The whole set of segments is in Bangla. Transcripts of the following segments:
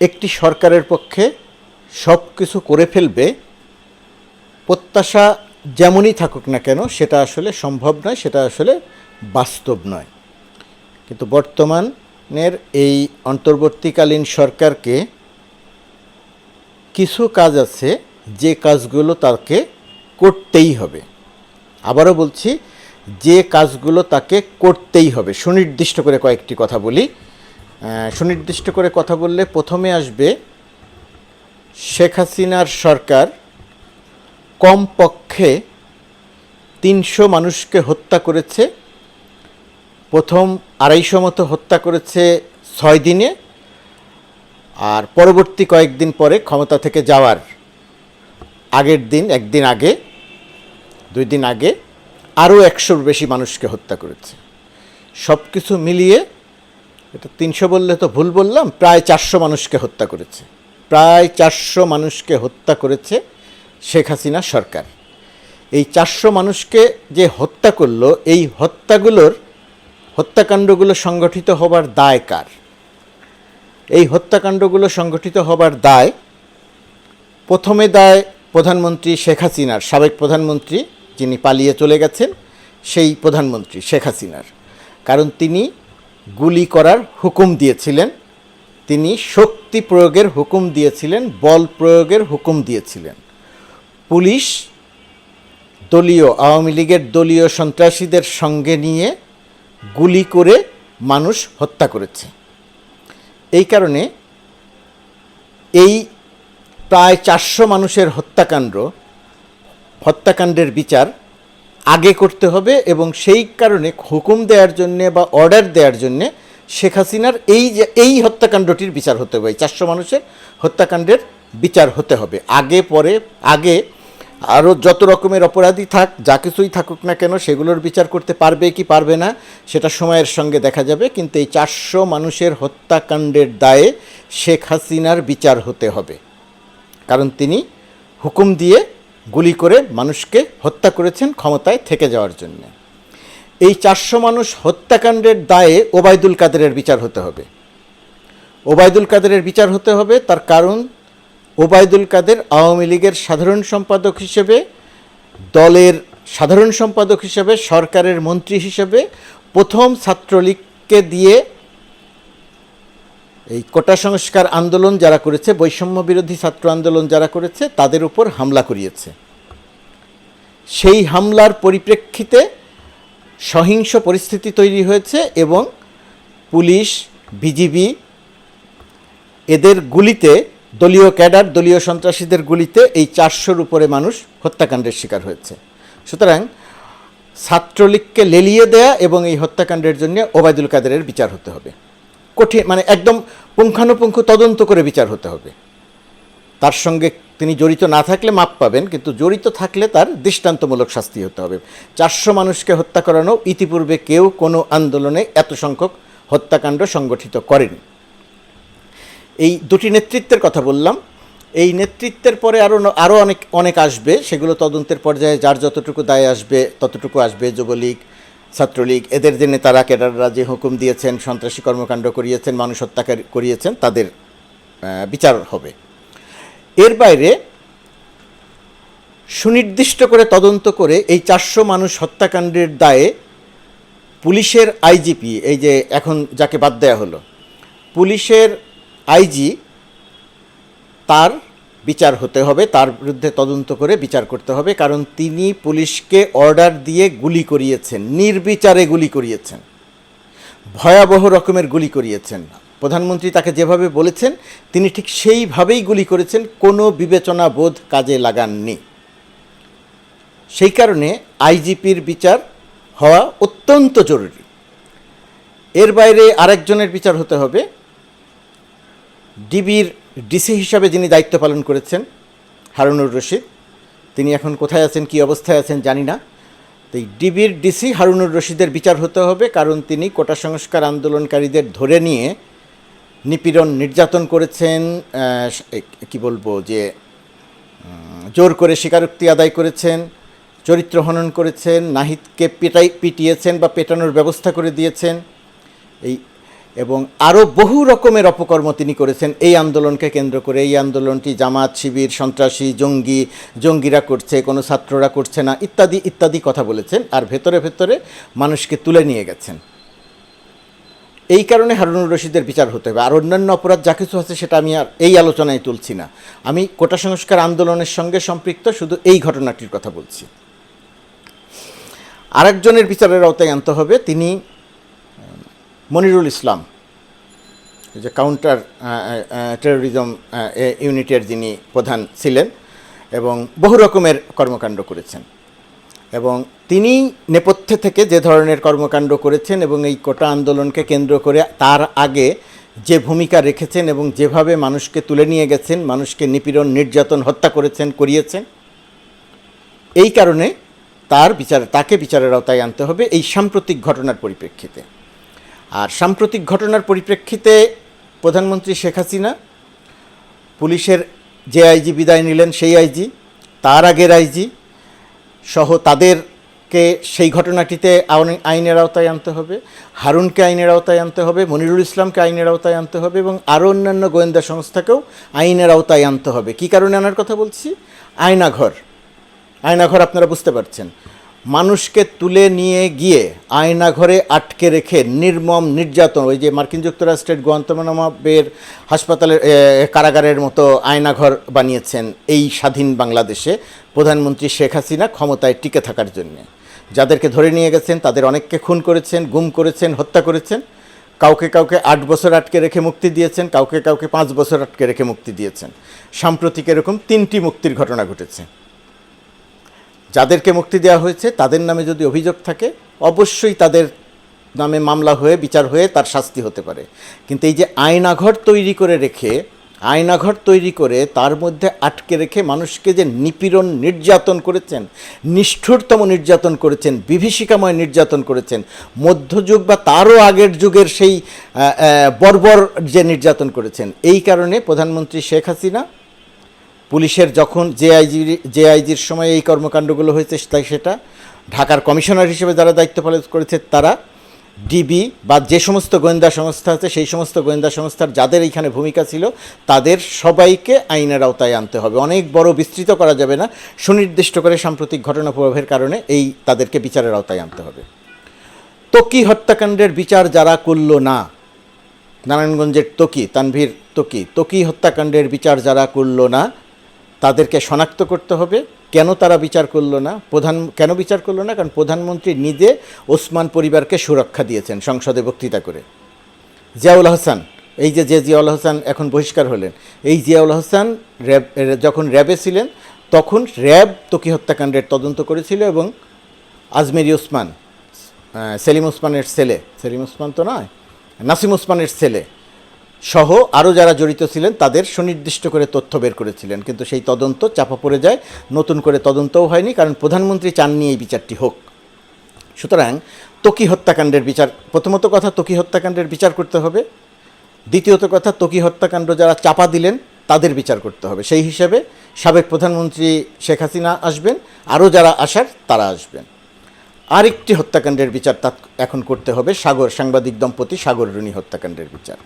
একটি সরকারের পক্ষে সব কিছু করে ফেলবে, প্রত্যাশা যেমনই থাকুক না কেন, সেটা আসলে সম্ভব নয়, সেটা আসলে বাস্তব নয়। কিন্তু বর্তমানের এই অন্তর্বর্তীকালীন সরকারকে কিছু কাজ আছে, যে কাজগুলো তাকে করতেই হবে। আবারও বলছি, যে কাজগুলো তাকে করতেই হবে। সুনির্দিষ্ট করে কয়েকটি কথা বলি। সুনির্দিষ্ট করে কথা বললে প্রথমে আসবে শেখ হাসিনার সরকার কমপক্ষে তিনশো মানুষকে হত্যা করেছে, প্রথম আড়াইশো মতো হত্যা করেছে ছয় দিনে, আর পরবর্তী কয়েকদিন পরে ক্ষমতা থেকে যাওয়ার আগের দিন, একদিন আগে, দুই দিন আগে আরও একশোর বেশি মানুষকে হত্যা করেছে। সব কিছু মিলিয়ে এটা তিনশো বললে তো ভুল বললাম, প্রায় চারশো মানুষকে হত্যা করেছে। প্রায় চারশো মানুষকে হত্যা করেছে শেখ হাসিনা সরকার। এই চারশো মানুষকে যে হত্যা করল, এই হত্যাগুলোর হত্যাকাণ্ডগুলো সংগঠিত হবার দায় কার? এই হত্যাকাণ্ডগুলো সংগঠিত হবার দায় প্রথমে দায় প্রধানমন্ত্রী শেখ হাসিনার, সাবেক প্রধানমন্ত্রী যিনি পালিয়ে চলে গেছেন, সেই প্রধানমন্ত্রী শেখ হাসিনার। কারণ তিনি গুলি করার হুকুম দিয়েছিলেন। তিনি শক্তি প্রয়োগের হুকুম দিয়েছিলেন, বল প্রয়োগের হুকুম দিয়েছিলেন। পুলিশ দলীয়, আওয়ামী লীগের দলীয় সন্ত্রাসীদের সঙ্গে নিয়ে গুলি করে মানুষ হত্যা করেছে। এই কারণে এই প্রায় চারশো মানুষের হত্যাকাণ্ড, হত্যাকাণ্ডের বিচার আগে করতে হবে এবং সেই কারণে হুকুম দেওয়ার জন্যে বা অর্ডার দেওয়ার জন্যে শেখ হাসিনার এই যে, এই হত্যাকাণ্ডটির বিচার হতে হবে। চারশো মানুষের হত্যাকাণ্ডের বিচার হতে হবে। আগে, পরে, আগে আরও যত রকমের অপরাধী থাক, যা কিছুই থাকুক না কেন, সেগুলোর বিচার করতে পারবে কি পারবে না, সেটা সময়ের সঙ্গে দেখা যাবে। কিন্তু এই চারশো মানুষের হত্যাকাণ্ডের দায়ে শেখ হাসিনার বিচার হতে হবে। কারণ তিনি হুকুম দিয়ে গুলি করে মানুষকে হত্যা করেছেন ক্ষমতায় থেকে যাওয়ার জন্য। এই চারশো মানুষ হত্যাকাণ্ডের দায়ে ওবায়দুল কাদেরের বিচার হতে হবে। ওবায়দুল কাদেরের বিচার হতে হবে তার কারণ ওবায়দুল কাদের আওয়ামী লীগের সাধারণ সম্পাদক হিসেবে, দলের সাধারণ সম্পাদক হিসেবে, সরকারের মন্ত্রী হিসেবে প্রথম ছাত্রলীগকে দিয়ে এই কোটা সংস্কার আন্দোলন যারা করেছে, বৈষম্য বিরোধী ছাত্র আন্দোলন যারা করেছে, তাদের উপর হামলা করিয়েছে। সেই হামলার পরিপ্রেক্ষিতে সহিংস পরিস্থিতি তৈরি হয়েছে এবং পুলিশ, বিজিবি এদের গুলিতে, দলীয় ক্যাডার, দলীয় সন্ত্রাসীদের গুলিতে এই চারশোর উপরে মানুষ হত্যাকাণ্ডের শিকার হয়েছে। সুতরাং ছাত্রলীগকে লেলিয়ে দেয়া এবং এই হত্যাকাণ্ডের জন্য ওবায়দুল কাদেরের বিচার হতে হবে। কঠিন মানে একদম পুঙ্খানুপুঙ্খ তদন্ত করে বিচার হতে হবে। তার সঙ্গে তিনি জড়িত না থাকলে মাপ পাবেন, কিন্তু জড়িত থাকলে তার দৃষ্টান্তমূলক শাস্তি হতে হবে। চারশো মানুষকে হত্যা করানো ইতিপূর্বে কেউ কোনো আন্দোলনে এত সংখ্যক হত্যাকাণ্ড সংগঠিত করেনি। এই দুটি নেতৃত্বের কথা বললাম। এই নেতৃত্বের পরে আরও আরও অনেক অনেক আসবে। সেগুলো তদন্তের পর্যায়ে যার যতটুকু দায় আসবে, ততটুকু আসবে যুবলীগ ছাত্রলীগ, এদের যে নেতারা, ক্যাডাররা যে হুকুম দিয়েছেন, সন্ত্রাসী কর্মকাণ্ড করিয়েছেন, মানুষ হত্যা করিয়েছেন, তাদের বিচার হবে। এর বাইরে সুনির্দিষ্ট করে তদন্ত করে এই চারশো মানুষ হত্যাকাণ্ডের দায়ে পুলিশের আইজিপি, এই যে এখন যাকে বাদ দেওয়া হলো, পুলিশের আইজি তার বিচার হতে হবে, তার বিরুদ্ধে তদন্ত করে বিচার করতে হবে, কারণ তিনি পুলিশকে অর্ডার দিয়ে গুলি করিয়েছেন, নির্বিচারে গুলি করিয়েছেন, ভয়াবহ রকমের গুলি করিয়েছেন। প্রধানমন্ত্রী তাকে যেভাবে বলেছেন, তিনি ঠিক সেইভাবেই গুলি করেছেন, কোনো বিবেচনা বোধ কাজে লাগাননি। সেই কারণে আইজিপির বিচার হওয়া অত্যন্ত জরুরি। এর বাইরে আরেকজনের বিচার হতে হবে, ডিবির ডিসি হিসাবে যিনি দায়িত্ব পালন করেছেন, হারুনুর রশিদ, তিনি এখন কোথায় আছেন, কী অবস্থায় আছেন জানি না। তো এই ডিবির ডিসি হারুনুর রশিদের বিচার হতে হবে, কারণ তিনি কোটা সংস্কার আন্দোলনকারীদের ধরে নিয়ে নিপীড়ন নির্যাতন করেছেন কি বলব যে জোর করে স্বীকারোক্তি আদায় করেছেন, চরিত্র হনন করেছেন, নাহিদকে পেটাই, পিটিয়েছেন বা পেটানোর ব্যবস্থা করে দিয়েছেন। এই এবং আরও বহু রকমের অপকর্ম তিনি করেছেন। এই আন্দোলনকে কেন্দ্র করে এই আন্দোলনটি জামাত, শিবির, সন্ত্রাসী, জঙ্গি, জঙ্গিরা করছে, কোনো ছাত্ররা করছে না, ইত্যাদি ইত্যাদি কথা বলেছেন আর ভেতরে ভেতরে মানুষকে তুলে নিয়ে গেছেন। এই কারণে হারুনুর রশিদের বিচার হতে হবে। আর অন্যান্য অপরাধ যা কিছু আছে সেটা আমি আর এই আলোচনায় তুলছি না। আমি কোটা সংস্কার আন্দোলনের সঙ্গে সম্পৃক্ত, শুধু এই ঘটনাটির কথা বলছি। আরেকজনের বিচারের আওতায় আনতে হবে। তিনি মনিরুল ইসলাম যে কাউন্টার টেরোরিজম ইউনিটের যিনি প্রধান ছিলেন এবং বহু রকমের কর্মকাণ্ড করেছেন। এবং তিনি নেপথ্যে থেকে যে ধরনের কর্মকাণ্ড করেছেন এবং এই কোটা আন্দোলনকে কেন্দ্র করে তার আগে যে ভূমিকা রেখেছেন এবং যেভাবে মানুষকে তুলে নিয়ে গেছেন, মানুষকে নিপীড়ন, নির্যাতন, হত্যা করেছেন, করিয়েছেন, এই কারণে তার বিচার, তাকে বিচারের আওতায় আনতে হবে এই সাম্প্রতিক ঘটনার পরিপ্রেক্ষিতে। আর সাম্প্রতিক ঘটনার পরিপ্রেক্ষিতে প্রধানমন্ত্রী শেখ হাসিনা পুলিশের যে আইজি বিদায় নিলেন সেই আইজি, তার আগের আইজি সহ তাদেরকে সেই ঘটনাটিতে আইনের আওতায় আনতে হবে, হারুনকে আইনের আওতায় আনতে হবে, মনিরুল ইসলামকে আইনের আওতায় আনতে হবে এবং আরও অন্যান্য গোয়েন্দা সংস্থাকেও আইনের আওতায় আনতে হবে। কী কারণে আনার কথা বলছি? আয়নাঘর। আয়নাঘর আপনারা বুঝতে পারছেন। মানুষকে তুলে নিয়ে গিয়ে আয়নাঘরে আটকে রেখে নির্মম নির্যাতন, ওই যে মার্কিন যুক্তরাষ্ট্রের গোয়ান্তমানামা বের হাসপাতালের কারাগারের মতো আয়নাঘর বানিয়েছেন এই স্বাধীন বাংলাদেশে প্রধানমন্ত্রী শেখ হাসিনা ক্ষমতায় টিকে থাকার জন্য। যাদেরকে ধরে নিয়ে গেছেন, তাদের অনেককে খুন করেছেন, গুম করেছেন, হত্যা করেছেন। কাউকে কাউকে আট বছর আটকে রেখে মুক্তি দিয়েছেন, কাউকে কাউকে পাঁচ বছর আটকে রেখে মুক্তি দিয়েছেন। সাম্প্রতিক এরকম তিনটি মুক্তির ঘটনা ঘটেছে। যাদেরকে মুক্তি দেওয়া হয়েছে, তাদের নামে যদি অভিযোগ থাকে, অবশ্যই তাদের নামে মামলা হয়ে, বিচার হয়ে তার শাস্তি হতে পারে। কিন্তু এই যে আয়নাঘর তৈরি করে রেখে, আয়নাঘর তৈরি করে তার মধ্যে আটকে রেখে মানুষকে যে নিপীড়ন নির্যাতন করেছেন, নিষ্ঠুরতম নির্যাতন করেছেন, বিভীষিকাময় নির্যাতন করেছেন, মধ্যযুগ বা তারও আগের যুগের সেই বর্বর যে নির্যাতন করেছেন, এই কারণে প্রধানমন্ত্রী শেখ হাসিনা পুলিশের যখন জেআইজি জেআইজির সময় এই কর্মকাণ্ডগুলো হয়েছে তাই সেটা ঢাকার কমিশনার হিসেবে যারা দায়িত্ব পালন করেছে তারা ডিবি বা যে সমস্ত গোয়েন্দা সংস্থা আছে সেই সমস্ত গোয়েন্দা সংস্থার যাদের এইখানে ভূমিকা ছিল তাদের সবাইকে আইনের আওতায় আনতে হবে। অনেক বড় বিস্তৃত করা যাবে না। সুনির্দিষ্ট করে সাম্প্রতিক ঘটনা প্রভাবের কারণে এই তাদেরকে বিচারের আওতায় আনতে হবে। তকি হত্যাকাণ্ডের বিচার যারা করল না? নারায়ণগঞ্জের তকি তানভীর তকি তকি হত্যাকাণ্ডের বিচার যারা করল না? তাদেরকে শনাক্ত করতে হবে। কেন তারা বিচার করল না? প্রধান, কেন বিচার করল না? কারণ প্রধানমন্ত্রী নিজে ওসমান পরিবারকে সুরক্ষা দিয়েছেন সংসদে বক্তৃতা করে। জিয়াউল হাসান, এই যে জিয়াউল হাসান এখন বহিষ্কার হলেন, এই জিয়াউল হাসান র্যাব, যখন র্যাবে ছিলেন, তখন র্যাব তকি হত্যাকাণ্ডের তদন্ত করেছিল এবং আজমেরি ওসমান সেলিম ওসমানের ছেলে, সেলিম ওসমান তো নয়, নাসিম ওসমানের ছেলে সহ আরও যারা জড়িত ছিলেন, তাদের সুনির্দিষ্ট করে তথ্য বের করেছিলেন। কিন্তু সেই তদন্ত চাপা পড়ে যায়। নতুন করে তদন্তও হয়নি, কারণ প্রধানমন্ত্রী চাননি এই বিচারটি হোক। সুতরাং তকি হত্যাকাণ্ডের বিচার, প্রথমত কথা, তকি হত্যাকাণ্ডের বিচার করতে হবে। দ্বিতীয়ত কথা, তকি হত্যাকাণ্ড যারা চাপা দিলেন, তাদের বিচার করতে হবে। সেই হিসেবে সাবেক প্রধানমন্ত্রী শেখ হাসিনা আসবেন, আরও যারা আসার, তারা আসবেন। আরেকটি হত্যাকাণ্ডের বিচার তা এখন করতে হবে, সাগর, সাংবাদিক দম্পতি সাগর রুনি হত্যাকাণ্ডের বিচার।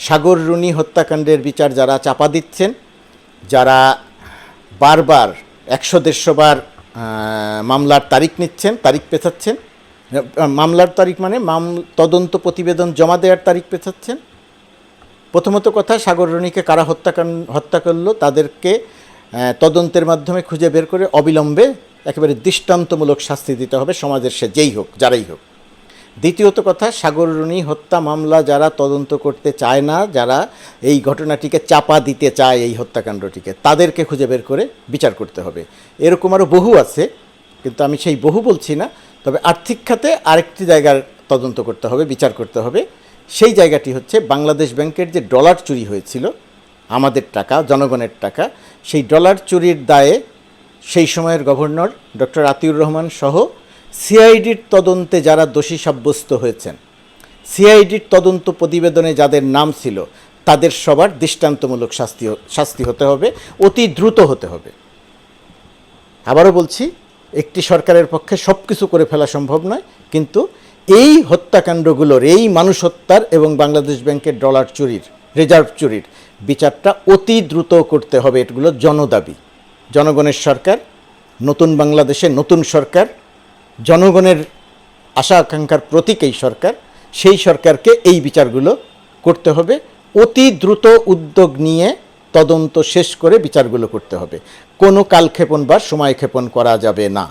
সাগর রুনি হত্যাকাণ্ডের বিচার যারা চাপা দিচ্ছেন, যারা বারবার একশো দেড়শো বার মামলার তারিখ নিচ্ছেন, তারিখ পেছাচ্ছেন, মামলার তারিখ মানে মাম, তদন্ত প্রতিবেদন জমা দেওয়ার তারিখ পেছাচ্ছেন। প্রথমত কথা, সাগর রনিকে কারা হত্যাকাণ্ড, হত্যা করল, তাদেরকে তদন্তের মাধ্যমে খুঁজে বের করে অবিলম্বে একেবারে দৃষ্টান্তমূলক শাস্তি দিতে হবে, সমাজের সে যেই হোক, যারাই হোক। দ্বিতীয়ত কথা, সাগর রুনি হত্যা মামলা যারা তদন্ত করতে চায় না, যারা এই ঘটনাটিকে চাপা দিতে চায় এই হত্যাকাণ্ডটিকে, তাদেরকে খুঁজে বের করে বিচার করতে হবে। এরকম আরও বহু আছে, কিন্তু আমি সেই বহু বলছি না, তবে আর্থিক খাতে আরেকটি জায়গার তদন্ত করতে হবে, বিচার করতে হবে। সেই জায়গাটি হচ্ছে বাংলাদেশ ব্যাংকের যে ডলার চুরি হয়েছিল, আমাদের টাকা, জনগণের টাকা, সেই ডলার চুরির দায়ে সেই সময়ের গভর্নর ডক্টর আতিউর রহমান সহ সিআইডির তদন্তে যারা দোষী সাব্যস্ত হয়েছেন, সিআইডির তদন্ত প্রতিবেদনে যাদের নাম ছিল, তাদের সবার দৃষ্টান্তমূলক শাস্তি শাস্তি হতে হবে, অতি দ্রুত হতে হবে। আবারও বলছি, একটি সরকারের পক্ষে সব কিছু করে ফেলা সম্ভব নয়, কিন্তু এই হত্যাকাণ্ডগুলোর, এই মানুষ হত্যার এবং বাংলাদেশ ব্যাংকের ডলার চুরির, রিজার্ভ চুরির বিচারটা অতি দ্রুত করতে হবে এগুলো জনদাবি। জনগণের সরকার, নতুন বাংলাদেশে নতুন সরকার জনগণের আশা আকাঙ্ক্ষার প্রতীক এই সরকার। সেই সরকারকে এই বিচারগুলো করতে হবে। অতি দ্রুত উদ্যোগ নিয়ে তদন্ত শেষ করে বিচারগুলো করতে হবে। কোনো কালক্ষেপণ বা সময়ক্ষেপণ করা যাবে না।